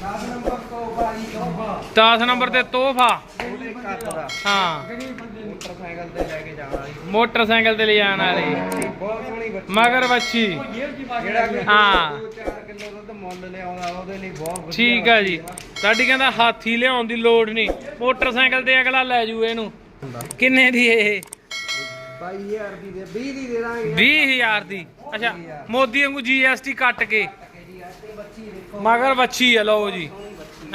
10 number ਤੋਂ ਤੋਹਫਾ। 10 number ਤੇ ਤੋਹਫਾ ਉਹਦੇ ਕੱਟ ਦਾ ਹਾਂ। ਮੋਟਰਸਾਈਕਲ ਤੇ ਲੈ ਕੇ ਜਾਣਾ ਜੀ ਮੋਟਰਸਾਈਕਲ ਤੇ ਲੈ ਜਾਣ ਵਾਲੀ। ਬਹੁਤ ਸੋਹਣੀ ਬੱਚੀ ਮਗਰ ਜਿਹੜਾ ਕਿ ਹਾਂ। 4 ਕਿਲੋ ਦੁੱਧ ਮੁੱਲ ਲਿਆਉਂਦਾ ਉਹਦੇ ਲਈ ਬਹੁਤ ਵਧੀਆ ਠੀਕ ਆ ਜੀ। ਬੱਚੀ। ਸਾਡੀ ਕਹਿੰਦਾ ਹਾਥੀ ਲਿਆਉਣ ਦੀ ਲੋੜ ਨਹੀਂ। ਮੋਟਰਸਾਈਕਲ ਤੇ ਅਗਲਾ ਲੈ ਜੂ ਇਹਨੂੰ। ਕਿੰਨੇ ਦੀ ਇਹ? 22000 ਦੀ ਦੇ 20 ਦੀ ਦੇ ਦਾਂਗੇ। 20000 ਦੀ। ਅੱਛਾ ਮੋਦੀ ਵਾਂਗੂ ਜੀਐਸਟੀ ਕੱਟ ਕੇ। ਜੀ ਬੱਚੀ ਦੇਖੋ ਮਗਰ ਵੱਛੀ ਆ, ਲਓ ਜੀ।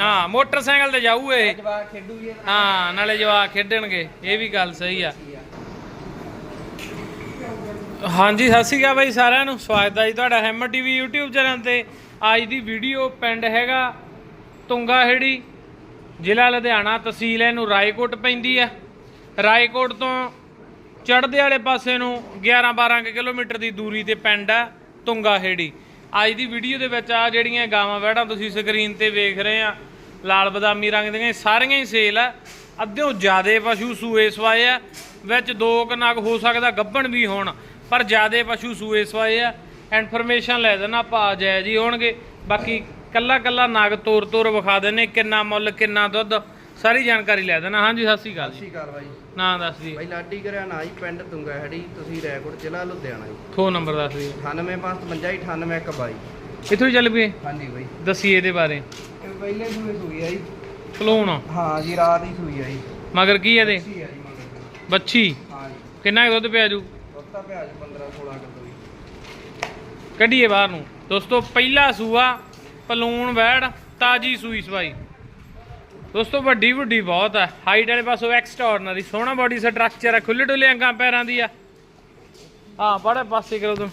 ਹਾਂ, ਮੋਟਰਸਾਈਕਲ ਤੇ ਜਾਊ ਇਹ। ਜਵਾਕ ਖੇਡੂ ਜੀ ਹਾਂ, ਨਾਲੇ ਜਵਾਕ ਖੇਡਣਗੇ, ਇਹ ਵੀ ਗੱਲ ਸਹੀ ਆ। ਹਾਂਜੀ, ਸਤਿ ਸ਼੍ਰੀ ਅਕਾਲ ਬਾਈ ਸਾਰਿਆਂ ਨੂੰ। ਸਵਾਗਤ ਹੈ ਜੀ ਤੁਹਾਡਾ ਹੈਮਰ ਟੀਵੀ YouTube ਚੈਨਲ ਤੇ। ਅੱਜ ਦੀ ਵੀਡੀਓ ਪਿੰਡ ਹੈਗਾ ਤੁੰਗਾਹੇੜੀ, ਜ਼ਿਲ੍ਹਾ ਲੁਧਿਆਣਾ, ਤਹਿਸੀਲ ਇਹਨੂੰ ਰਾਏਕੋਟ ਪੈਂਦੀ ਆ। ਰਾਏਕੋਟ ਤੋਂ ਚੜ੍ਹਦੇ ਵਾਲੇ ਪਾਸੇ ਨੂੰ 11 12 ਕਿਲੋਮੀਟਰ ਦੀ ਦੂਰੀ ਤੇ ਪਿੰਡ ਆ ਤੁੰਗਾਹੇੜੀ। ਅੱਜ ਦੀ ਵੀਡੀਓ ਦੇ ਵਿੱਚ ਆ ਜਿਹੜੀਆਂ ਗਾਵਾਂ ਵਹਿੜਾਂ ਤੁਸੀਂ ਸਕਰੀਨ ਤੇ ਵੇਖ ਰਹੇ ਆ, ਲਾਲ ਬਦਾਮੀ ਰੰਗ ਦੀਆਂ ਸਾਰੀਆਂ ਹੀ ਸੇਲ ਆ। ਅੱਧਿਓਂ ਜ਼ਿਆਦੇ ਪਸ਼ੂ ਸੂਏ ਸਵਾਏ ਆ, ਵਿੱਚ ਦੋ ਕੁ ਨਗ ਹੋ ਸਕਦਾ ਗੱਭਣ ਵੀ ਹੋਣ, ਪਰ ਜ਼ਿਆਦੇ ਪਸ਼ੂ ਸੂਏ ਸਵਾਏ ਆ। ਇਨਫੋਰਮੇਸ਼ਨ ਲੈ ਦੇਣਾ ਪਾ ਜਾਇਜ਼ ਹੀ ਹੋਣਗੇ, ਬਾਕੀ ਕੱਲਾ ਕੱਲਾ ਨਗ ਤੋਰ ਤੋਰ ਵਿਖਾ ਦੇਣੇ ਕਿੰਨਾ ਮੁੱਲ, ਕਿੰਨਾ ਦੁੱਧ। ਸਾਰੀ ਜਾਣਕਾਰੀ ਲੈ ਦੇਣਾ ਹਾਂਜੀ ਸਤਿ ਸ਼੍ਰੀ ਅਕਾਲ ਜੀ ਸਤਿ ਸ਼੍ਰੀ ਅਕਾਲ ਬਾਈ ਨਾਂ ਦੱਸ ਦੀ ਬਾਈ ਲਾਡੀ ਕਰਿਆ ਨਾ ਜੀ ਪਿੰਡ ਤੁੰਗਾ ਹੈੜੀ ਤੁਸੀਂ ਰੈਕੋਰਡ ਜ਼ਿਲ੍ਹਾ ਲੁਧਿਆਣਾ ਜੀ ਫੋਨ ਨੰਬਰ ਦੱਸ ਦੀ 98555 98122 ਇੱਥੋਂ ਹੀ ਚੱਲ ਪਏ ਹਾਂਜੀ ਬਾਈ ਦੱਸੀ ਇਹਦੇ ਬਾਰੇ ਇਹ ਪਹਿਲੇ ਸੂਏ ਸੂਈ ਆ ਜੀ ਕਲੋਨ ਹਾਂ ਜੀ ਰਾਤ ਹੀ ਸੂਈ ਆ ਜੀ ਮਗਰ ਕੀ ਇਹਦੇ ਬੱਚੀ ਆ ਜੀ ਮਗਰ ਬੱਚੀ ਹਾਂ ਜੀ ਕਿੰਨਾ ਕੁ ਦੁੱਧ ਪਿਆ ਜੂ ਦੁੱਧਾ ਪਿਆ ਜੀ 15 16 ਕਿਲੋ ਜੀ ਕੱਢੀਏ ਬਾਹਰ ਨੂੰ ਦੋਸਤੋ ਪਹਿਲਾ ਸੂਆ ਪਲੂਣ ਵੈੜ ਤਾਜੀ ਸੂਈ ਸਵਾਈ ਦੋਸਤੋ, ਵੱਡੀ ਵੱਡੀ ਬਹੁਤ ਹੈ ਹਾਈਟ ਵਾਲੇ ਪਾਸੋਂ ਐਕਸਟਰਾordinary ਸੋਹਣਾ ਬਾਡੀ ਸਟਰਕਚਰ ਹੈ ਖੁੱਲੇ ਡੁੱਲੇ ਅੰਗਾਂ ਪੈਰਾਂ ਦੀ ਆ। ਹਾਂ, ਬੜੇ ਪਾਸੇ ਕਰੋ ਤੂੰ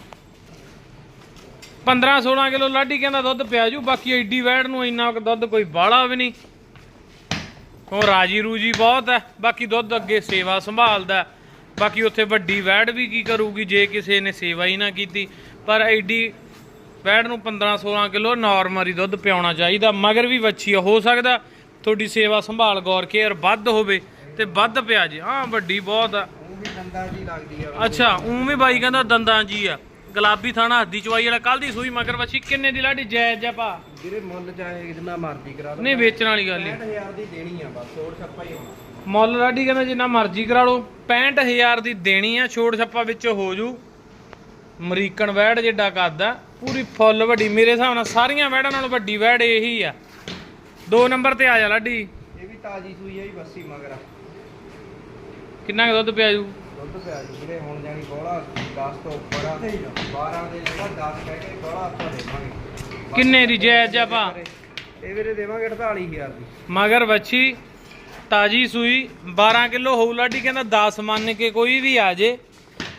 15 16 ਕਿਲੋ ਲਾਡੀ ਕਹਿੰਦਾ ਦੁੱਧ ਪਿਆ ਜੂ, ਬਾਕੀ ਐਡੀ ਵੈੜ ਨੂੰ ਇੰਨਾ ਦੁੱਧ ਕੋਈ ਬਾਹਲਾ ਵੀ ਨਹੀਂ। ਉਹ ਰਾਜੀ ਰੂਜੀ ਬਹੁਤ ਹੈ ਬਾਕੀ ਦੁੱਧ ਅੱਗੇ ਸੇਵਾ ਸੰਭਾਲਦਾ। ਬਾਕੀ ਉੱਥੇ ਵੱਡੀ ਵੈੜ ਵੀ ਕੀ ਕਰੂਗੀ, ਜੇ ਕਿਸੇ ਨੇ ਸੇਵਾ ਹੀ ਨਾ ਕੀਤੀ। ਪਰ ਐਡੀ ਵੈੜ ਨੂੰ 15 16 ਕਿਲੋ ਨਾਰਮਲੀ ਦੁੱਧ ਪਿਆਉਣਾ ਚਾਹੀਦਾ, ਮਗਰ ਵੀ ਵੱਛੀ ਹੋ ਸਕਦਾ ਤੁਹਾਡੀ ਸੇਵਾ ਸੰਭਾਲ ਗੌਰ ਕੇਅਰ ਵੱਧ ਹੋਵੇ ਤੇ ਵੱਧ ਪਿਆ ਜੇ। ਹਾਂ ਵੱਡੀ ਬਹੁਤ ਆ। ਉਹ ਵੀ ਦੰਦਾ ਜੀ ਲੱਗਦੀ ਆ। ਅੱਛਾ ਉਂ ਵੀ ਬਾਈ ਕਹਿੰਦਾ ਦੰਦਾਂ ਜੀ ਆ। ਗੁਲਾਬੀ ਥਾਣਾ ਹੱਦੀ ਚਵਾਈ ਵਾਲਾ ਕੱਲ ਦੀ ਸੂਈ ਮਗਰ ਵੱਛੀ ਕਿੰਨੇ ਦੀ ਲਾਡੀ? ਜਾਇਜ਼ ਜਾ ਭਾ ਵੀਰੇ ਮੁੱਲ ਚਾਹੇ ਜਿੰਨਾ ਮਰਜ਼ੀ ਕਰਾ ਲਓ। ਨਹੀਂ ਵੇਚਣ ਵਾਲੀ ਗੱਲ ਨਹੀਂ 65000 ਦੀ ਦੇਣੀ ਆ ਬਸ ਛੋੜ ਛੱਪਾ ਹੀ ਹੋਣਾ। ਮੁੱਲ ਲਾਡੀ ਕਹਿੰਦਾ ਜਿੰਨਾ ਮਰਜ਼ੀ ਕਰਾ ਲਓ 65000 ਦੀ ਦੇਣੀ ਆ ਛੋੜ ਛੱਪਾ ਵਿੱਚ ਹੋ ਜੂ। ਅਮਰੀਕਨ ਵੈੜ ਜਿੱਡਾ ਆ ਪੂਰੀ ਫੁੱਲ ਵੱਡੀ ਮੇਰੇ ਹਿਸਾਬ ਨਾਲ ਸਾਰੀਆਂ ਵੈੜਾਂ ਨਾਲੋਂ ਵੱਡੀ ਵੈੜ ਇਹੀ ਆ। ਦੋ ਨੰਬਰ ਤੇ ਆ ਜਾ ਲਾਡੀ। ਇਹ ਵੀ ਤਾਜੀ ਸੂਈ ਆ ਜੀ ਬੱਸੀ ਮਗਰ। ਕਿੰਨਾ ਕੁ ਦੁੱਧ ਪਿਆ ਜੂ? ਦੁੱਧ ਪਿਆ ਜੀ ਵੀਰੇ ਹੁਣ ਜਾਨੀ ਬੋਲਾ 10 ਤੋਂ ਉੱਪਰ ਆ। 12 ਦੇ ਜਿਹੜਾ 10 ਕਹਿ ਕੇ ਬੋਲਾ ਆਪਾਂ ਦੇਵਾਂਗੇ। ਕਿੰਨੇ ਦੀ ਜਾਇਜ਼ ਆ ਭਾ ਇਹ ਵੀਰੇ ਦੇਵਾਂਗੇ 48000 ਦੀ। ਮਗਰ ਵੱਛੀ ਤਾਜੀ ਸੂਈ 12 ਕਿਲੋ ਹੋਊ ਲਾਡੀ ਕਹਿੰਦਾ 10 ਮੰਨ ਕੇ ਕੋਈ ਵੀ ਆ ਜੇ।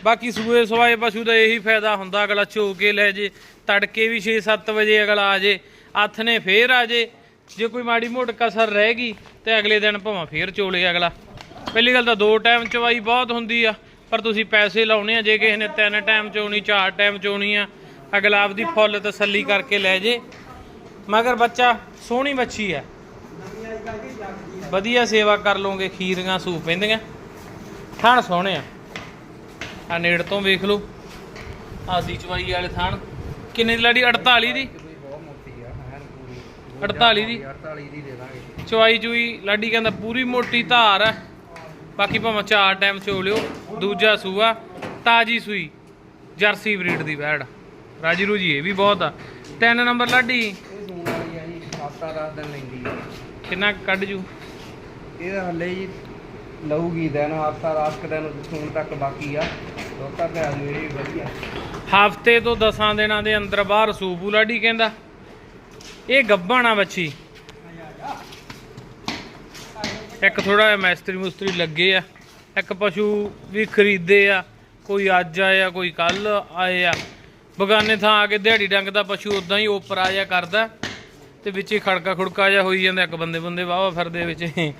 ਬਾਕੀ ਸੂਏ ਸਵਾਏ ਪਸ਼ੂ ਦਾ ਇਹੀ ਫਾਇਦਾ ਹੁੰਦਾ ਅਗਲਾ ਚੋ ਕੇ ਲੈ ਜੇ ਤੜਕੇ ਵੀ 6-7 ਵਜੇ ਅਗਲਾ ਆ ਜੇ ਹੱਥ ਨੇ ਫੇਰ ਆ ਜੇ। ਜੇ ਕੋਈ ਮਾੜੀ ਮੋਟ ਕਸਰ ਰਹਿ ਗਈ ਤੇ ਅਗਲੇ ਦਿਨ ਭਾਵੇਂ ਫੇਰ ਚੋਲੇ ਅਗਲਾ। ਪਹਿਲੀ ਗੱਲ ਤਾਂ ਦੋ ਟਾਈਮ ਚਵਾਈ ਬਹੁਤ ਹੁੰਦੀ ਆ, ਪਰ ਤੁਸੀਂ ਪੈਸੇ ਲਾਉਣੇ ਆ, ਜੇ ਕਿਸੇ ਨੇ ਤਿੰਨ ਟਾਈਮ ਚੋਣੀ, ਚਾਰ ਟਾਈਮ ਚੋਣੀ ਆ, ਅਗਲਾ ਆਪਦੀ ਫੁੱਲ ਤਸੱਲੀ ਕਰਕੇ ਲੈ ਜੇ। ਮਗਰ ਬੱਚਾ ਸੋਹਣੀ ਬੱਚੀ ਆ। ਵਧੀਆ ਸੇਵਾ ਕਰ ਲੋਗੇ ਖੀਰੀਆਂ, ਸੂਪ ਪੈਂਦੀਆਂ। ਥਣ ਸੋਹਣੇ ਆ। ਆ ਨੇੜ ਤੋਂ ਵੇਖ ਲਓ। ਆਦੀ ਚਵਾਈ ਵਾਲੇ ਥਣ। ਕਿੰਨੇ ਦੀ ਲੜੀ? 48 ਦੀ ਕੋਈ ਬਹੁਤ ਮੋਟੀ ਆ ਐਨ ਪੂਰੀ 48 ਦੀ। 48 ਦੀ ਦੇ ਦਾਂਗੇ। ਚਵਾਈ ਚੂਈ ਲਾਡੀ ਕਹਿੰਦਾ ਪੂਰੀ ਮੋਟੀ ਧਾਰ ਆ। ਬਾਕੀ ਭਾਵੇਂ ਚਾਰ ਟਾਈਮ ਚੋ ਲਿਓ ਦੂਜਾ ਸੂਆ ਤਾਜੀ ਸੂਈ ਜਰਸੀ ਬਰੀਡ ਦੀ ਵੈੜ। ਰਾਜੀ ਰੂਜੀ ਇਹ ਵੀ ਬਹੁਤ ਆ। ਤਿੰਨ ਨੰਬਰ ਲਾਡੀ। ਇਹ ਸੂਣ ਵਾਲੀ ਆ ਜੀ ਹਫਤਾ 10 ਦਿਨ ਲੈਂਦੀ ਆ। ਕਿੰਨਾ ਕੱਢ ਜੂ? ਇਹ ਹੱਲੇ ਜੀ ਲਊਗੀ ਦਿਨ ਹਫਤਾ 10 ਕੁ ਦਿਨ ਸੂਣ ਤੱਕ ਬਾਕੀ ਆ। ਦੋਤਾ ਇਹ ਵੀ ਵਧੀਆ। ਹਫ਼ਤੇ ਤੋਂ 10 ਦਿਨਾਂ ਦੇ ਅੰਦਰ ਬਾਹਰ ਸੂਪੂ ਲਾਡੀ ਕਹਿੰਦਾ। ਇਹ ਗੱਭਣ ਆ ਬੱਚੀ। ਇੱਕ ਥੋੜਾ ਜਿਹਾ ਮੈਸਤਰੀ ਮੁਸਤਰੀ ਲੱਗੇ ਆ। ਇੱਕ ਪਸ਼ੂ ਵੀ ਖਰੀਦੇ ਆ। ਕੋਈ ਅੱਜ ਆਇਆ ਕੋਈ ਕੱਲ ਆਏ ਆ। ਬਗਾਨੇ ਥਾਂ ਆ ਕੇ ਦਿਹਾੜੀ ਡੰਗ ਦਾ ਪਸ਼ੂ ਉਦਾਂ ਹੀ ਉੱਪਰ ਆ ਜਾ ਕਰਦਾ। ਤੇ ਵਿੱਚ ਹੀ ਖੜਕਾ ਖੁੜਕਾ ਜਿਹਾ ਹੋਈ ਜਾਂਦਾ, ਇੱਕ ਬੰਦੇ ਬੰਦੇ ਵਾਵਾ ਫਿਰਦੇ ਵਿੱਚ।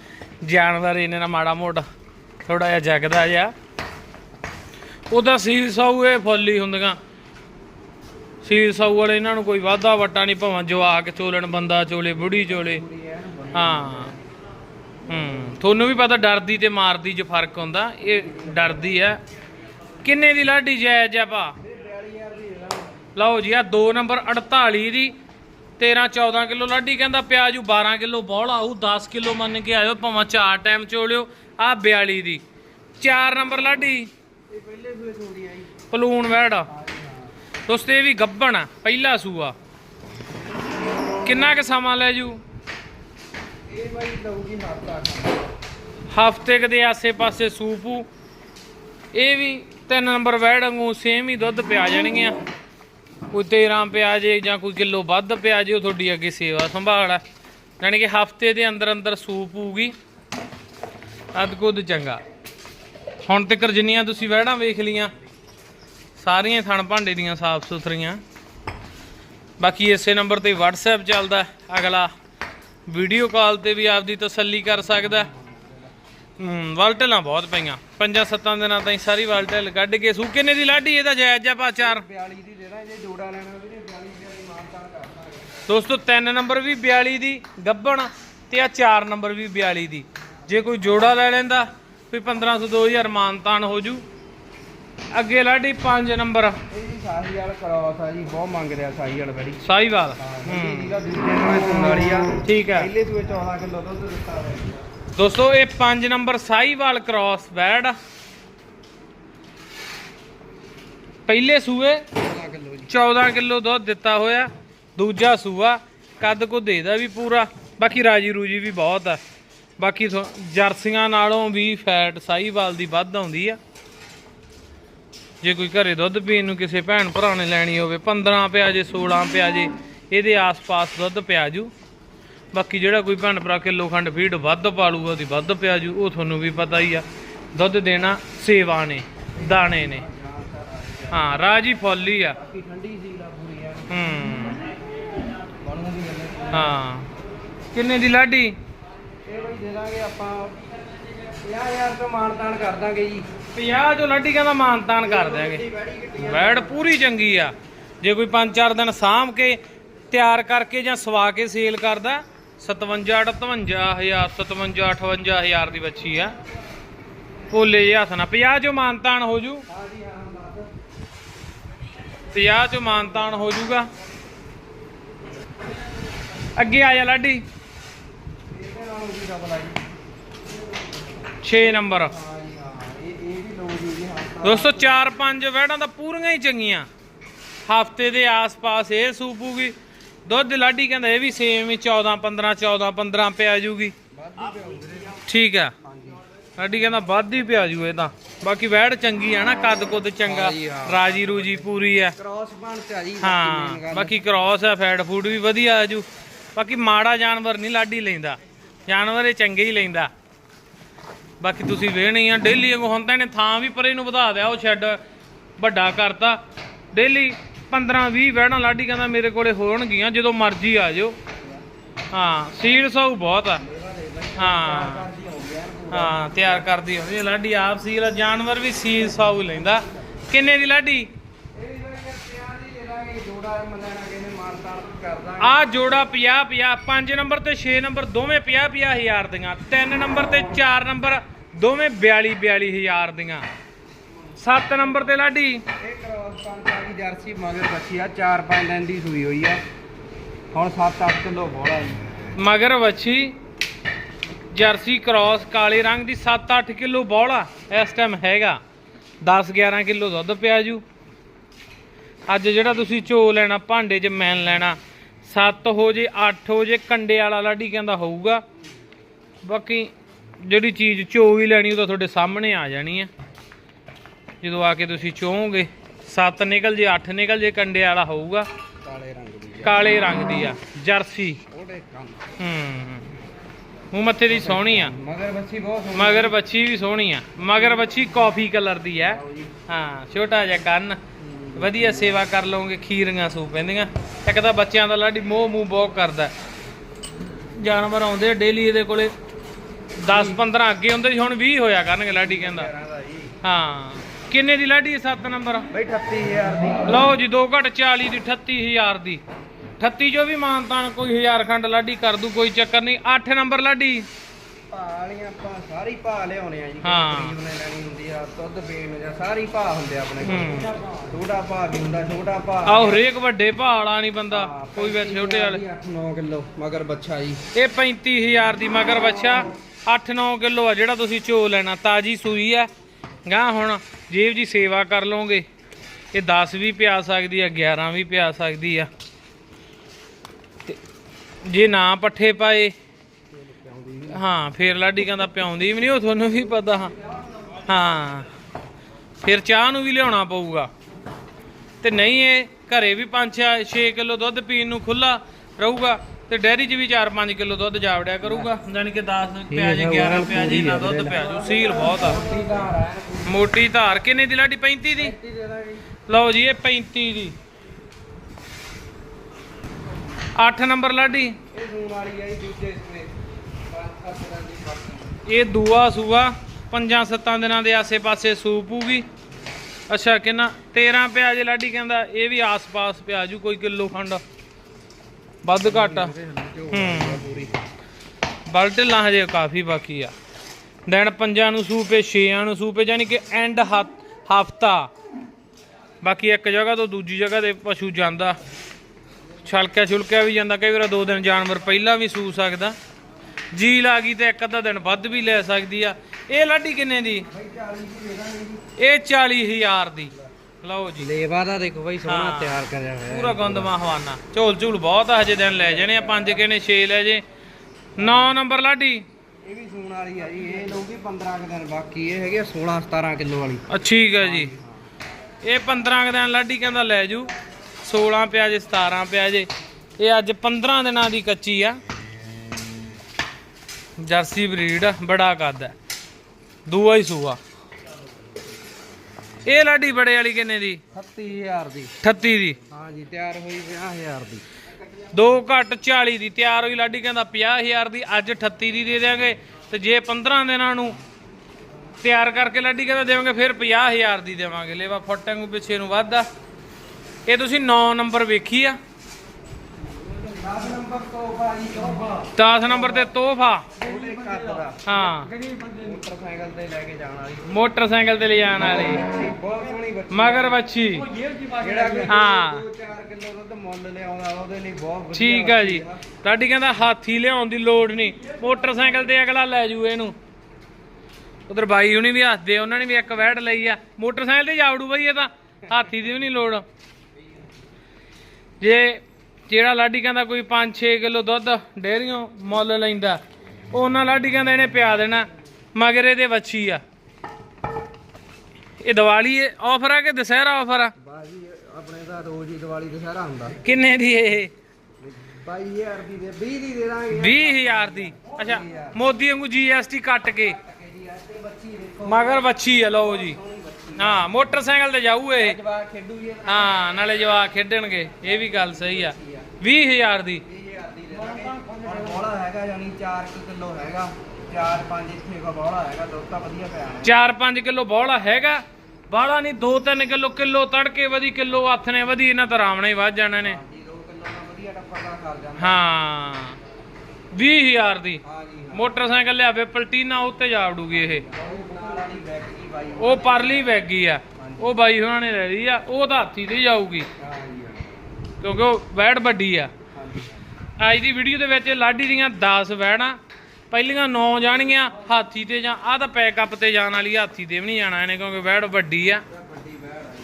ਜਾਨਵਰ ਇਹਨੇ ਨਾਲ ਮਾੜਾ ਮੋਟਾ ਥੋੜਾ ਜਿਹਾ ਜਗਦਾ ਜਿਹਾ। ਉਹਦਾ ਸੀਲ ਸਾਊ ਇਹ ਫੁੱਲ ਹੀ ਹੁੰਦੀਆਂ। ਸੀਲ ਸਾਊ ਵਾਲੇ ਇਹਨਾਂ ਨੂੰ ਕੋਈ ਵਾਧਾ ਵਟਾ ਨਹੀਂ ਭਾਵਾਂ ਜਵਾਕ ਚੋਲਣ ਬੰਦਾ ਚੋਲੇ ਬੁੜੀ ਚੋਲੇ। ਹਾਂ। ਹੂੰ ਤੁਹਾਨੂੰ ਵੀ ਪਤਾ ਡਰਦੀ ਤੇ ਮਾਰਦੀ 'ਚ ਫ਼ਰਕ ਹੁੰਦਾ ਇਹ ਡਰਦੀ ਆ ਕਿੰਨੇ ਦੀ ਲਾਡੀ ਜਾਇਜ਼ ਆ ਭਾ? ਇਹ 42000 ਦੀ ਦੇ ਦਾਂਗੇ ਲਓ ਜੀ ਆ 2 ਨੰਬਰ 48 ਦੀ 13 14 ਕਿਲੋ ਲਾਡੀ ਕਹਿੰਦਾ ਪਿਆਜੂ 12 ਕਿਲੋ ਬੌਲਾ ਉਹ 10 ਕਿਲੋ ਮੰਨ ਕੇ ਆਇਓ ਭਾਵੇਂ ਚਾਰ ਟਾਈਮ ਚੋਲਿਓ ਆ 42 ਦੀ। 4 ਨੰਬਰ ਲਾਡੀ। ਇਹ ਪਹਿਲੇ ਸੂਏ ਆਈ। ਪਲੂਣ ਵੈੜ। ਦੋਸਤੋ ਇਹ ਵੀ ਗੱਬਣ ਆ ਪਹਿਲਾ ਸੂਆ। ਕਿੰਨਾ ਕੁ ਸਮਾਂ ਲੈ ਜੂ? ਇਹ ਬਾਈ ਲਊਗੀ ਹਫਤਾ ਹਫ਼ਤੇ ਕਦੇ ਆਸੇ-ਪਾਸੇ ਸੂਪੂ ਇਹ ਵੀ ਤਿੰਨ ਨੰਬਰ ਵੈੜ ਵਾਂਗੂ ਸੇਮ ਹੀ ਦੁੱਧ ਪਿਆ ਜਾਣਗੀਆਂ। ਕੋਈ 13 ਪਿਆ ਜੇ ਜਾਂ ਕੋਈ ਕਿਲੋ ਵੱਧ ਪਿਆ ਜੇ ਉਹ ਤੁਹਾਡੀ ਅੱਗੇ ਸੇਵਾ ਸੰਭਾਲ ਆ। ਯਾਨੀ ਕਿ ਹਫ਼ਤੇ ਦੇ ਅੰਦਰ ਅੰਦਰ ਸੂਪ ਹੋਊਗੀ ਅੱਧ ਕੁੱਦ ਚੰਗਾ। ਹੁਣ ਤੱਕ ਜਿੰਨੀਆਂ ਤੁਸੀਂ ਵੈੜਾਂ ਵੇਖ ਲੀਆਂ ਸਾਰੀਆਂ ਥਣ ਭਾਂਡੇ ਦੀਆਂ ਸਾਫ਼ ਸੁਥਰੀਆਂ। ਬਾਕੀ ਇਸੇ ਨੰਬਰ ਤੇ WhatsApp ਚੱਲਦਾ। ਅਗਲਾ ਵੀਡੀਓ ਕਾਲ ਤੇ ਵੀ ਆਪਦੀ ਤਸੱਲੀ ਕਰ ਸਕਦਾ ਵਲਟਲਾਂ ਬਹੁਤ ਪਈਆਂ। ਪੰਜਾਂ ਸੱਤਾਂ ਦਿਨਾਂ ਤਾਈਂ ਸਾਰੀ ਵਲਟਲ ਕੱਢ ਕੇ ਸੂ। ਕਿੰਨੇ ਦੀ ਲਾਡੀ ਇਹਦਾ ਜਾਇਜ਼ ਜਾ ਪਾ ਚਾਰ 42 ਦੀ ਦੇ ਦਾਂ ਜੇ ਜੋੜਾ ਲੈਣਾ ਵੀਰੇ 42 ਦੀ ਮਾਨਤਾ ਕਰ ਦਾਂਗੇ। ਦੋਸਤੋ ਤਿੰਨ ਨੰਬਰ ਵੀ 42 ਦੀ ਗੱਬਣ ਤੇ ਆ ਚਾਰ ਨੰਬਰ ਵੀ 42 ਦੀ। ਜੇ ਕੋਈ ਜੋੜਾ ਲੈ ਲੈਂਦਾ ਵੀ 1500 2000 ਮਾਨਤਾਨ ਹੋ ਜੂ। ਅੱਗੇ ਲਾਡੀ 5 ਨੰਬਰ। ਇਹ ਜੀ ਸਾਹੀ ਵਾਲ ਕ੍ਰਾਸ ਆ ਜੀ ਬਹੁਤ ਮੰਗ ਰਿਹਾ ਸਾਹੀ ਵਾਲ ਬੜੀ। ਸਾਈਵਾਲ ਹਾਂ ਹੂੰ। ਜੀ ਦਾ ਦੂਜੇ ਸੂਣ ਵਾਲੀ ਆ। ਠੀਕ ਹੈ। ਪਹਿਲੇ ਸੂਏ 14 ਕਿਲੋ ਦੁੱਧ ਦਿੱਤਾ ਹੋਇਆ ਦੋਸਤੋ ਇਹ 5 ਨੰਬਰ ਸਾਈਵਾਲ ਕ੍ਰਾਸ ਵੈੜ ਆ। ਪਹਿਲੇ ਸੂਏ 14 ਕਿਲੋ ਜੀ। 14 ਕਿਲੋ ਦੁੱਧ ਦਿੱਤਾ ਹੋਇਆ। ਦੂਜਾ ਸੂਆ ਕੱਦ ਕੋ ਦੇਦਾ ਵੀ ਪੂਰਾ। ਬਾਕੀ ਰਾਜੀ ਰੂਜੀ ਵੀ ਬਹੁਤ ਆ। ਬਾਕੀ ਜਰਸੀਆਂ ਨਾਲੋਂ ਵੀ ਫੈਟ ਸਾਈਵਾਲ ਦੀ ਵੱਧ ਆਉਂਦੀ ਆ। ਜੇ ਕੋਈ ਘਰੇ ਦੁੱਧ ਪੀਣ ਨੂੰ ਕਿਸੇ ਭੈਣ ਭਰਾ ਨੇ ਲੈਣੀ ਹੋਵੇ 15 ਪਿਆ ਜੇ 16 ਪਿਆ ਜੇ, ਇਹਦੇ ਆਸ-ਪਾਸ ਦੁੱਧ ਪਿਆ ਜੂ। ਬਾਕੀ ਜਿਹੜਾ ਕੋਈ ਭੈਣ ਭਰਾ ਕਿਲੋ ਖੰਡ ਫੀਡ ਵੱਧ ਪਾਲੂਗਾ ਉਹਦੀ ਵੱਧ ਪਿਆ ਜੂ, ਉਹ ਤੁਹਾਨੂੰ ਵੀ ਪਤਾ ਹੀ ਆ। ਦੁੱਧ ਦੇਣਾ ਸੇਵਾ ਨੇ, ਦਾਣੇ ਨੇ। ਹਾਂ ਰਾਜੀ ਫੁੱਲ ਹੀ ਆ। ਠੰਡੀ ਸੀ ਲਾ ਪੂਰੀ ਆ ਹੂੰ। ਹਾਂ। ਕਿੰਨੇ ਦੀ ਲਾਡੀ? ਇਹ ਬਈ ਦੇ ਦਾਂਗੇ ਆਪਾਂ। 50000 ਤੋਂ ਮਾਨਤਾਨ ਕਰ ਦਾਂਗੇ ਜੀ। 50 ਚੋਂ ਲਾਡੀ ਕਹਿੰਦਾ ਮਾਨਤਾਨ ਕਰ ਦਿਆਂਗੇ। ਵੈੜੀ ਪੂਰੀ ਚੰਗੀ ਆ। ਜੇ ਕੋਈ 5-4 ਦਿਨ ਸਾਂਭ ਕੇ, ਤਿਆਰ ਕਰਕੇ ਜਾਂ ਸਵਾ ਕੇ ਸੇਲ ਕਰਦਾ 57 58000 57 58000 ਦੀ ਬੱਚੀ ਆ। ਭੋਲੇ ਜੇ ਹੱਥ ਨਾਲ। 50 ਜੋ ਮਾਨਤਾਨ ਹੋ ਜੂ ਹਾਂ ਜੀ। ਹਾਂ ਦੱਸ 50 ਚ ਮਾਨਤਾਨ ਹੋ ਜਾਊਗਾ ਅੱਗੇ ਆ ਜਾ ਲਾਡੀ। 6 ਨੰਬਰ। ਦੋਸਤੋ 4-5 ਵੈੜਾਂ ਤਾਂ ਪੂਰੀਆਂ ਹੀ ਚੰਗੀਆਂ। ਹਫ਼ਤੇ ਦੇ ਆਸ-ਪਾਸ ਇਹ ਸੂਪੂਗੀ ਦੁੱਧ ਲਾਡੀ ਕਹਿੰਦਾ ਇਹ ਵੀ ਸੇਮ ਹੀ 14 15 14 15 ਪਿਆ ਜੂਗੀ ਠੀਕ ਆ ਹਾਂ। ਜੀ ਲਾਡੀ ਕਹਿੰਦਾ ਵੱਧ ਹੀ ਪਿਆ ਜੂ ਇਹ ਤਾਂ। ਬਾਕੀ ਵੈੜ ਚੰਗੀ ਆ ਨਾ ਕੱਦ ਕੁੱਦ ਚੰਗਾ ਜੀ। ਰਾਜੀ ਰੂਜੀ ਪੂਰੀ ਆ ਕ੍ਰਾਸ ਬਣ ਚ ਆ ਜੀ ਹਾਂ ਬਾਕੀ ਕ੍ਰਾਸ ਹੈ ਫੈਟ ਫੂਡ ਵੀ ਵਧੀਆ ਆਜੂ ਬਾਕੀ ਮਾੜਾ ਜਾਨਵਰ ਨਹੀਂ ਲਾਡੀ ਲੈਂਦਾ। ਜਾਨਵਰ ਇਹ ਚੰਗੇ ਹੀ ਲੈਂਦਾ। ਬਾਕੀ ਤੁਸੀਂ ਵੇਹਣੀ ਆ ਡੇਲੀ ਵਾਂਗੂ ਹੁਣ ਤਾਂ ਇਹਨੇ ਥਾਂ ਵੀ ਪਰੇ ਨੂੰ ਵਧਾ ਦਿਆ, ਉਹ ਸ਼ੈੱਡ ਵੱਡਾ ਕਰਤਾ। ਡੇਲੀ 15 20 ਵਹਿਣਾ ਲਾਡੀ ਕਹਿੰਦਾ ਮੇਰੇ ਕੋਲੇ ਹੋਣਗੀਆਂ, ਜਦੋਂ ਮਰਜ਼ੀ ਆ ਜਾਓ ਹਾਂ ਸੀਲ ਸੌ ਬਹੁਤ ਆ। ਹਾਂ ਹਾਂ, ਤਿਆਰ ਕਰਦੀ ਹੁੰਦੀ ਆ ਲਾਡੀ, ਆਪ ਸੀਲ ਜਾਨਵਰ ਵੀ ਸੀਲ ਸੌ ਲੈਂਦਾ। ਕਿੰਨੇ ਦੀ ਲਾਡੀ ਇਹ ਵੀ ਬਈ ਪਿਆਰ ਦੀ ਦੇ ਦਾਂਗੇ ਜੋੜਾ ਮੰਨਣਾ ਕਿਨੇ ਮਾਨਤਾਨ ਕਰ ਦਾਂਗੇ ਆ ਜੋੜਾ 50 50 5 ਨੰਬਰ ਤੇ 6 ਨੰਬਰ ਦੋਵੇਂ 50 50 ਹਜ਼ਾਰ ਦੀਆਂ। 3 ਨੰਬਰ ਤੇ 4 ਨੰਬਰ ਦੋਵੇਂ 42 42 ਹਜ਼ਾਰ ਦੀਆਂ। 7 ਨੰਬਰ ਤੇ ਲਾਡੀ। ਇਹ ਕ੍ਰਾਸ ਪੰਜ ਆ ਦੀ ਜਰਸੀ ਮਗਰ ਬੱਚੀ ਆ 4-5 ਦਿਨ ਦੀ ਸੂਈ ਹੋਈ ਆ। ਹੁਣ 7-8 ਕਿਲੋ ਬੋਲਾ ਜੀ। ਮਗਰ ਵੱਛੀ ਜਰਸੀ ਕ੍ਰਾਸ ਕਾਲੇ ਰੰਗ ਦੀ 7-8 ਕਿਲੋ ਬੌਲਾ ਇਸ ਟਾਈਮ ਹੈਗਾ। 10-11 ਕਿਲੋ ਦੁੱਧ ਪਿਆ ਜੂ। ਅੱਜ ਜਿਹੜਾ ਤੁਸੀਂ ਝੋ ਲੈਣਾ ਭਾਂਡੇ 'ਚ ਮੈਨ ਲੈਣਾ 7 ਹੋ ਜੇ 8 ਹੋ ਜੇ ਕੰਡੇ ਵਾਲਾ ਲਾਡੀ ਕਹਿੰਦਾ ਹੋਊਗਾ। ਬਾਕੀ ਜਿਹੜੀ ਚੀਜ਼ ਝੋ ਵੀ ਲੈਣੀ ਉਹ ਤਾਂ ਤੁਹਾਡੇ ਸਾਹਮਣੇ ਆ ਜਾਣੀ ਹੈ ਜਦੋਂ ਆ ਕੇ ਤੁਸੀਂ ਚੋਹੋਗੇ 7 ਨਿਕਲ ਜੇ 8 ਨਿਕਲ ਜੇ ਕੰਡੇ ਵਾਲਾ ਹੋਊਗਾ। ਕਾਲੇ ਰੰਗ ਦੀ ਕਾਲੇ ਰੰਗ ਦੀ ਆ ਜਰਸੀ। ਉਹਦੇ ਕੰਮ। ਹੂੰ। ਮੂੰਹ ਮੱਥੇ ਦੀ ਸੋਹਣੀ ਆ। ਮਗਰ ਬੱਚੀ ਬਹੁਤ ਸੋਹਣੀ ਮਗਰ ਬੱਚੀ ਵੀ ਸੋਹਣੀ ਆ। ਮਗਰ ਬੱਚੀ ਕਾਫੀ ਕਲਰ ਦੀ ਆ। ਹਾਂ ਛੋਟਾ ਜਿਹਾ ਕੰਨ ਵਧੀਆ ਸੇਵਾ ਕਰ ਲਓਗੇ ਖੀਰੀਆਂ ਸੂ ਪੈਂਦੀਆਂ ਇੱਕ ਤਾਂ ਬੱਚਿਆਂ ਦਾ ਲਾਡੀ ਮੋਹ ਮੂੰਹ ਬਹੁਤ ਕਰਦਾ। ਜਾਨਵਰ ਆਉਂਦੇ ਡੇਲੀ ਇਹਦੇ ਕੋਲੇ। 10 15 ਅੱਗੇ ਹੁੰਦੇ ਸੀ ਹੁਣ 20 ਹੋਇਆ ਕਰਨਗੇ ਲਾਡੀ ਕਹਿੰਦਾ। ਹਾਂ। ਕਿੰਨੇ ਦੀ ਲਾਡੀ 7 ਨੰਬਰ ਬਈ 38000 ਦੀ। ਲਓ ਜੀ 2 ਘਟ 40 ਦੀ 38000 ਦੀ। 38 ਜੋ ਵੀ ਮਾਨਤਾਨ ਕੋਈ ਹਜ਼ਾਰ ਖੰਡ ਲਾਡੀ ਕਰ ਦੂ ਕੋਈ ਚੱਕਰ ਨਹੀਂ। 8 ਨੰਬਰ ਲਾਡੀ। ਵਾਲੀਆਂ ਆਪਾਂ ਸਾਰੀ ਭਾਅ ਲਿਆਉਣੇ ਆ ਜੀ ਹਾਂ। ਗਰੀਬ ਨੇ ਲੈਣੀ ਹੁੰਦੀ ਆ ਦੁੱਧ ਪੀਣ ਜਾਂ ਸਾਰੀ ਭਾਅ ਹੁੰਦੇ ਆ ਆਪਣੇ ਹੂੰ। ਕੋਲ ਛੋਟਾ ਭਾਅ ਵੀ ਹੁੰਦਾ ਛੋਟਾ ਭਾਅ ਆਹ ਹਰੇਕ ਵੱਡੇ ਭਾਅ ਵਾਲਾ ਨਹੀਂ ਬੰਦਾ ਕੋਈ ਵੀ ਛੋਟੇ ਵਾਲੇ। 8-9 ਕਿਲੋ ਮਗਰ ਬੱਚਾ ਜੀ। ਇਹ 35000 ਦੀ ਮਗਰ ਬੱਚਾ 8-9 ਕਿਲੋ ਆ ਜਿਹੜਾ ਤੁਸੀਂ ਝੋ ਲੈਣਾ ਤਾਜੀ ਸੂਈ ਆ। ਗਾਂ ਹੁਣ ਜੇਬ ਜੀ ਸੇਵਾ ਕਰ ਲਓਗੇ ਇਹ 10 ਵੀ ਪਿਆ ਸਕਦੀ ਆ 11 ਵੀ ਪਿਆ ਸਕਦੀ ਆ। ਤੇ ਜੇ ਨਾ ਪੱਠੇ ਪਾਏ ਹਾਂ ਫੇਰ ਲਾਡੀ ਕਹਿੰਦਾ ਪਿਆਉਂਦੀ ਵੀ ਨਹੀਂ ਉਹ ਤੁਹਾਨੂੰ ਵੀ ਪਤਾ। ਹਾਂ ਫਿਰ ਚਾਹ ਨੂੰ ਵੀ ਲਿਆਉਣਾ ਪਊਗਾ। ਤੇ ਨਹੀਂ ਇਹ ਘਰੇ ਵੀ 5-6 ਕਿਲੋ ਦੁੱਧ ਪੀਣ ਨੂੰ ਖੁੱਲਾ ਰਹੂਗਾ ਤੇ ਡੈਰੀ 'ਚ ਵੀ 4-5 ਕਿਲੋ ਦੁੱਧ ਜਾਵੜਿਆ ਕਰੂਗਾ। ਯਾਨੀ ਕਿ 10 ਪਿਆਜ 11 ਪਿਆਜ ਇਹਨਾਂ ਦੁੱਧ ਪਿਆ ਜੂ। ਸੀਲ ਬਹੁਤ ਆ। ਮੋਟੀ ਧਾਰ ਕਿੰਨੇ ਦੀ ਲਾਡੀ? 35 ਦੀ। ਲਓ ਜੀ ਇਹ 35 ਦੀ। 8 ਨੰਬਰ ਲਾਡੀ। ਇਹ ਸੂਣ ਵਾਲੀ ਆ ਜੀ ਦੂਜੇ ਸੂਏ ਪੰਜ ਸੱਤ ਦਿਨ ਦੀ ਬਾਕੀ ਇਹ ਦੂਆ ਸੂਆ, ਪੰਜਾਂ ਸੱਤਾਂ ਦਿਨਾਂ ਦੇ ਆਸੇ-ਪਾਸੇ ਸੂਪ ਪੂਗੀ ਅੱਛਾ, ਕਿੰਨਾ? 13 ਜੇ ਲਾਡੀ ਕਹਿੰਦਾ, ਇਹ ਵੀ ਆਸ-ਪਾਸ ਪਿਆਜੂ ਕੋਈ ਕਿਲੋ ਖੰਡ। ਵੱਧ ਘੱਟ ਆ। ਹੂੰ। ਬਲਟਲਾਂ ਹਜੇ ਕਾਫੀ ਬਾਕੀ ਆ। ਦਿਨ ਪੰਜਾਂ ਨੂੰ ਸੂਪੇ ਛੇਆਂ ਨੂੰ ਸੂਪੇ ਯਾਨੀ ਕਿ ਐਂਡ ਹਫਤਾ। ਬਾਕੀ ਇੱਕ ਜਗ੍ਹਾ ਤੋਂ ਦੂਜੀ ਜਗ੍ਹਾ ਤੇ ਪਸ਼ੂ ਜਾਂਦਾ। ਛਲਕਿਆ ਛੁਲਕਿਆ ਵੀ ਜਾਂਦਾ, ਕਈ ਵਾਰ ਦੋ ਦਿਨ ਜਾਨਵਰ ਪਹਿਲਾਂ ਵੀ ਸੂ ਸਕਦਾ। ਜੀ ਲਾ ਗਈ ਤੇ ਇੱਕ ਅੱਧਾ ਦਿਨ ਵੱਧ ਵੀ ਲੈ ਸਕਦੀ ਆ। ਇਹ ਲਾਡੀ ਕਿੰਨੇ ਦੀ? ਬਾਈ 40 ਦੀ ਦੇ। ਦਾਂਗੇ ਜੀ ਇਹ 40000 ਦੀ ਲਓ ਜੀ। ਲੇਵਾ ਦਾ ਦੇਖੋ ਬਾਈ ਸੋਹਣਾ। ਤਿਆਰ ਕਰਿਆ ਹੋਇਆ ਪੂਰਾ ਗੰਦਮਾ ਹਵਾਨਾ ਝੋਲ ਝੂਲ ਬਹੁਤ ਆ ਹਜੇ ਦਿਨ ਲੈ ਜਾਣੇ ਆ। ਪੰਜ ਕਿਨੇ 6 ਲੈ ਜੇ। 9 ਨੰਬਰ ਲਾਡੀ। ਇਹ ਵੀ ਸੂਣ ਵਾਲੀ ਆ ਜੀ। ਇਹ ਲਊਗੀ 15 ਕੁ ਦਿਨ ਬਾਕੀ। ਇਹ ਹੈਗੇ 16 17 ਕਿਲੋ ਵਾਲੀ। ਆ ਠੀਕ ਹੈ ਜੀ। ਇਹ 15 ਕੁ ਦਿਨ ਲਾਡੀ ਕਹਿੰਦਾ ਲੈ ਜੂ। 16 ਪਿਆ ਜੇ 17 ਪਿਆ ਜੇ। ਇਹ ਅੱਜ 15 ਦਿਨਾਂ ਦੀ ਕੱਚੀ ਆ। ਜਰਸੀ ਬਰੀਡ ਬੜਾ ਕੱਦ ਹੈ। ਦੂਆ ਹੀ ਸੂਆ। ਇਹ ਲਾਡੀ ਬੜੇ ਵਾਲੀ ਕਿੰਨੇ ਦੀ? 37000 ਦੀ। 38 ਦੀ। ਹਾਂ ਜੀ ਤਿਆਰ ਹੋਈ 50000 ਦੀ। ਦੋ ਘੱਟ 40 ਦੀ ਤਿਆਰ ਹੋਈ ਲਾਡੀ ਕਹਿੰਦਾ 50000 ਦੀ ਅੱਜ 38 ਦੀ ਦੇ ਦਿਆਂਗੇ। ਤੇ ਜੇ 15 ਦਿਨਾਂ ਨੂੰ ਤਿਆਰ ਕਰਕੇ ਲਾਡੀ ਕਹਿੰਦਾ ਦੇਵਾਂਗੇ ਫਿਰ 50000 ਦੀ ਦੇਵਾਂਗੇ। ਲੇਵਾ ਫੁੱਟਾਂ ਨੂੰ ਪਿੱਛੇ ਨੂੰ ਵੱਧਦਾ। ਇਹ ਤੁਸੀਂ 9 ਨੰਬਰ ਵੇਖੀ ਆ। 10 ਨੰਬਰ ਤੋਂ ਤੋਹਫਾ। 10 ਨੰਬਰ ਤੇ ਤੋਹਫਾ ਉਹਦੇ ਕੱਦ ਦਾ। ਹਾਂ। ਮੋਟਰਸਾਈਕਲ ਤੇ ਲੈ ਕੇ ਜਾਣ ਵਾਲੀ। ਮੋਟਰਸਾਈਕਲ ਤੇ ਲਿਜਾਣ ਵਾਲੀ ਬਹੁਤ ਸੋਹਣੀ ਬੱਚੀ ਮਗਰ ਜਿਹੜਾ ਕਿ ਹਾਂ। 2-4 ਕਿਲੋ ਦੁੱਧ ਮੁੱਲ ਲਿਆਉਂਦਾ ਉਹਦੇ ਲਈ ਬਹੁਤ ਵਧੀਆ ਠੀਕ ਆ ਜੀ। ਬੱਚੀ। ਲਾਡੀ ਕਹਿੰਦਾ ਹਾਥੀ ਲਿਆਉਣ ਦੀ ਲੋੜ ਨਹੀਂ। ਮੋਟਰਸਾਈਕਲ ਤੇ ਅਗਲਾ ਲੈ ਜੂ ਇਹਨੂੰ। ਉਧਰ ਬਾਈ ਹੁਣੀ ਵੀ ਹੱਸਦੇ ਉਹਨਾਂ ਨੇ ਵੀ ਇੱਕ ਵੈੜ ਲਈ ਆ। ਮੋਟਰਸਾਈਕਲ ਤੇ ਜਾਵੜੂ ਬਈ ਇਹ ਤਾਂ। ਹਾਥੀ ਦੀ ਵੀ ਨਹੀਂ ਲੋੜ। ਜੇ ਜਿਹੜਾ ਲਾਡੀ ਕਹਿੰਦਾ ਕੋਈ 5-6 ਕਿਲੋ ਦੁੱਧ ਡੇਅਰੀਆਂ ਮੁੱਲ ਲੈਂਦਾ ਉਹ ਉਹਨਾਂ ਲਾਡੀ ਕਹਿੰਦਾ ਇਹਨੇ ਪਿਆ ਦੇਣਾ ਮਗਰ ਇਹਦੇ ਵੱਛੀ ਆ। ਇਹ ਦੀਵਾਲੀ ਆਫਰ ਆ ਕਿ ਦੁਸਹਿਰਾ ਆਫਰ ਆ? ਬਾਜੀ ਆਪਣੇ ਦਾ ਰੋਜ਼ ਹੀ ਦੀਵਾਲੀ ਦੁਸਹਿਰਾ ਹੁੰਦਾ। ਕਿੰਨੇ ਦੀ ਇਹ? 22000 ਦੀ ਦੇ 20 ਦੀ ਦੇ ਦਾਂਗੇ। 20000 ਦੀ। ਅੱਛਾ ਮੋਦੀ ਵਾਂਗੂ ਜੀਐਸਟੀ ਕੱਟ ਕੇ। ਮਗਰ ਵੱਛੀ ਆ ਲਓ ਜੀ। ਹਾਂ ਮੋਟਰਸਾਈਕਲ ਤੇ ਜਾਊ ਇਹ। ਹਾਂ ਨਾਲੇ ਜਵਾਕ ਖੇਡਣਗੇ ਇਹ ਵੀ ਗੱਲ ਸਹੀ ਆ। 20000 ਦੀ 20000 ਦੀ। ਦੇ ਦਾਂਗੇ ਹੁਣ ਬੋਲਾ ਹੈਗਾ ਯਾਨੀ 4 ਕਿਲੋ ਹੈਗਾ। 4-5 ਇੱਥੇ ਕੋ ਬੋਲਾ ਹੈਗਾ ਦੁੱਧ ਤਾਂ ਵਧੀਆ ਪਿਆ ਹੈ 4-5 ਕਿਲੋ ਬੌਲਾ ਹੈਗਾ। ਬਾਹਲਾ ਨਹੀਂ 2-3 ਕਿਲੋ ਕਿਲੋ ਤੜਕੇ ਵਧੀ ਕਿਲੋ ਹੱਥ ਨੇ ਵਧੀ ਇਹਨਾਂ ਤਾਂ ਆਰਾਮ ਨਾਲ ਹੀ ਵੱਧ ਜਾਣੇ ਨੇ। ਜੀ 2 ਕਿਲੋ ਨਾਲ ਵਧੀਆ ਟੱਪਾ ਦਾ ਕਰ ਜਾਂਦਾ। ਹਾਂ। 20000 ਦੀ। ਹਾਂ ਜੀ ਹਾਂ। ਮੋਟਰਸਾਈਕਲ ਲਿਆਵੇ ਪਲਟੀਨਾ ਉੱਤੇ ਜਾ ਵੜੂਗੀ ਇਹ। ਉਹ ਪਰਲੀ ਵੈਗੀ ਆ। ਉਹ ਬਾਈ ਉਹਨਾਂ ਨੇ ਲੈ ਲਈ ਆ ਉਹ ਤਾਂ ਹਾਥੀ ਤੇ ਜਾਊਗੀ। ਕਿਉਂਕਿ ਉਹ ਵੈੜ ਵੱਡੀ ਆ। ਅੱਜ ਦੀ ਵੀਡੀਓ ਦੇ ਵਿੱਚ ਲਾਡੀ ਦੀਆਂ 10 ਵੈੜਾਂ, ਪਹਿਲੀਆਂ 9 ਜਾਣਗੀਆਂ ਹਾਥੀ ਤੇ ਜਾਂ, ਆਹ ਤਾਂ ਪੈਕਅਪ ਤੇ ਜਾਣ ਵਾਲੀ ਹਾਥੀ ਤੇ ਵੀ ਨਹੀਂ ਜਾਣਾ ਇਹਨੇ ਕਿਉਂਕਿ ਵੈੜ ਵੱਡੀ ਆ।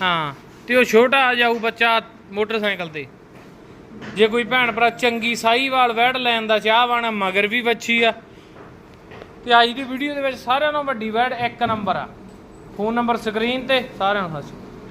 ਹਾਂ, ਤੇ ਉਹ ਛੋਟਾ ਆ ਜਾਊ ਬੱਚਾ ਮੋਟਰਸਾਈਕਲ ਤੇ। ਜੇ ਕੋਈ ਭੈਣ ਭਰਾ ਚੰਗੀ ਸਾਈਵਾਲ ਵੈੜ ਲੈਣ ਦਾ ਚਾਹਵਾਨ ਮਗਰ ਵੀ ਵੱਛੀ ਆ। ਤੇ ਅੱਜ ਦੀ ਵੀਡੀਓ ਦੇ ਵਿੱਚ ਸਾਰਿਆਂ ਨਾਲੋਂ ਵੱਡੀ ਵੈੜ ਇੱਕ ਨੰਬਰ ਆ। ਫੋਨ ਨੰਬਰ ਸਕਰੀਨ ਤੇ ਸਾਰਿਆਂ ਨੂੰ ਹੱਸ